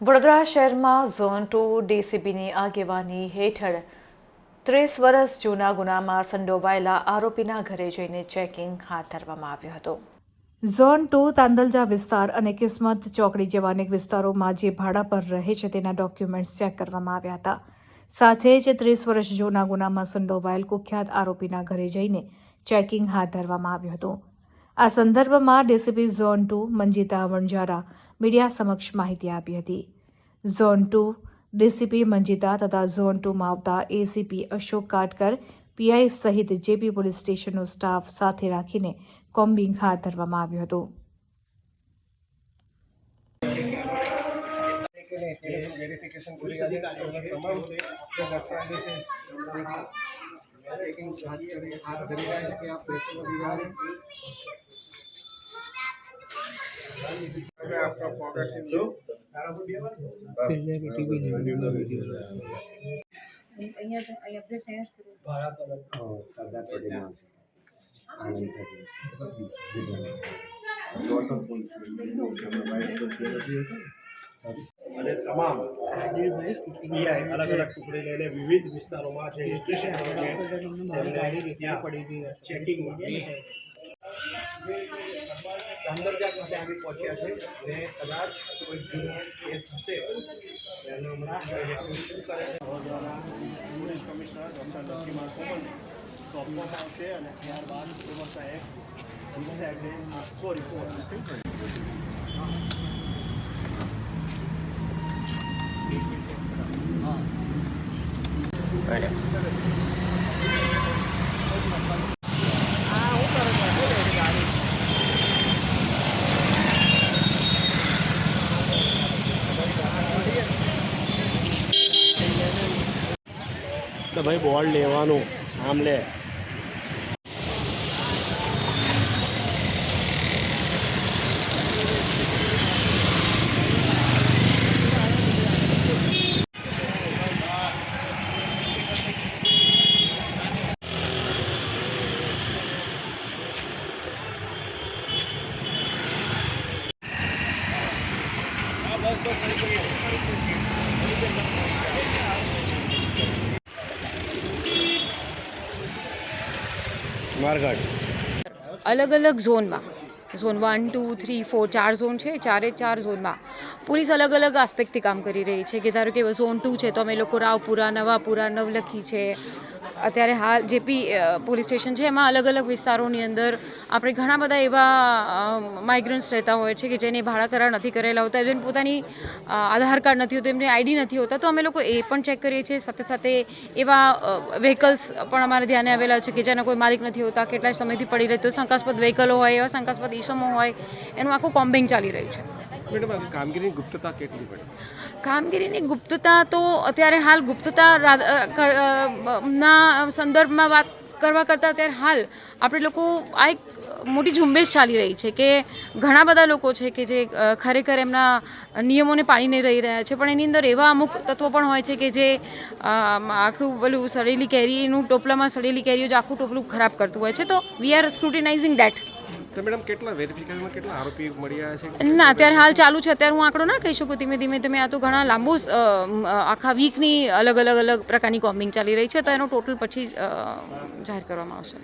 વડોદરા શહેરમાં zone two ડીસીબીની આગેવાની હેઠળ ત્રીસ વર્ષ જૂના ગુનામાં સંડોવાયેલા આરોપીના ઘરે જઈને ચેકિંગ હાથ ધરવામાં આવ્યું હતું. ઝોન ટુ તાંદલજા વિસ્તાર અને કિસ્મત ચોકડી જેવા અનેક વિસ્તારોમાં જે ભાડા પર રહે છે તેના ડોક્યુમેન્ટ્સ ચેક કરવામાં આવ્યા હતા. સાથે જ ત્રીસ વર્ષ જૂના ગુનામાં સંડોવાયેલ કુખ્યાત આરોપીના ઘરે જઈને ચેકિંગ હાથ ધરવામાં આવ્યું હતું. આ સંદર્ભમાં DCP zone two Manjita Vanzara media સમક્ષ માહિતી આપી હતી. ઝોન ટુ, ડીસીપી મંજીતા તથા ઝોન ટુમાં આવતા એસીપી અશોક કાટકર, પીઆઈ સહિત જેપી પોલીસ સ્ટેશનનો સ્ટાફ સાથે રાખીને કોમ્બિંગ હાથ ધરવામાં આવ્યું હતું. અને તમામ પીઆઈ અલગ અલગ ટુકડી લઈને વિવિધ વિસ્તારોમાં જે સ્ટેશન ચેકિંગ ગાંધરજાત માટે આવી પહોંચ્યા છે અને કદાચ કોઈ જૂનો કેસ હશે એનો હમણાં શું કરે છે દ્વારા police commissioner doctor Nasima Komal સોંપવામાં આવશે અને ત્યારબાદ કુમાર સાહેબ એમપી સાહેબને આખો રિપોર્ટ તો ભાઈ બોલ લેવાનું. આમ લે. મારઘાટ. અલગ અલગ ઝોનમાં. Zone one two three four ચાર ઝોન છે, ચારે ચાર ઝોનમાં. પોલીસ અલગ અલગ આસ્પેક્ટથી કામ કરી રહી છે કે ધારો કે ઝોન ટુ છે તો અમે લોકો રાવપુરા, નવાપુરા, નવલખી છે અત્યારે હાલ જેપી પોલીસ સ્ટેશન છે, એમાં અલગ અલગ વિસ્તારોની અંદર આપણે ઘણા બધા એવા માઇગ્રન્ટ્સ રહેતા હોય છે કે જેને ભાડા કરાર નથી કરેલા હોતા જેને પોતાની આધાર કાર્ડ નથી હોતું, એમને આઈડી નથી હોતા, તો અમે લોકો એ પણ ચેક કરીએ છીએ. સાથે સાથે એવા વ્હીકલ્સ પણ અમારે ધ્યાને આવેલા છે કે જેના કોઈ માલિક નથી હોતા કેટલા સમયથી પડી રહેતો, શંકાસ્પદ વ્હીકલો હોય, એવા શંકાસ્પદ ઈસમો હોય, એનું આખું કોમ્બિંગ ચાલી રહ્યું છે. કામગીરીની ગુપ્તતા કેટલી પડે કામગીરીની ગુપ્તતા તો અત્યારે હાલ ગુપ્તતા ના સંદર્ભમાં વાત કરવા કરતાં અત્યારે હાલ આપણે લોકો, આ એક મોટી ઝુંબેશ ચાલી રહી છે કે ઘણા બધા લોકો છે કે જે ખરેખર એમના નિયમોને પાળીને રહી રહ્યા છે. પણ એની અંદર એવા અમુક તત્વો પણ હોય છે કે જે આખું પેલું સડેલી કેરીનું ટોપલામાં સડેલી કેરીઓ જ આખું ટોપલું ખરાબ કરતું હોય છે. તો વી આર સ્ક્રુટિનાઇઝિંગ દેટ તો મેડમ, કેટલા વેરિફિકેશનમાં કેટલા આરોપી મળ્યા છે? ના, અત્યારે હાલ ચાલુ છે. અત્યારે હું આંકડો ના કહી શકું. ધીમે ધીમે ધીમે આ તો ઘણા લાંબુ આખા વીકની અલગ અલગ અલગ પ્રકારની કોમ્બિંગ ચાલી રહી છે. તો એનો ટોટલ પછી જાહેર કરવામાં આવશે.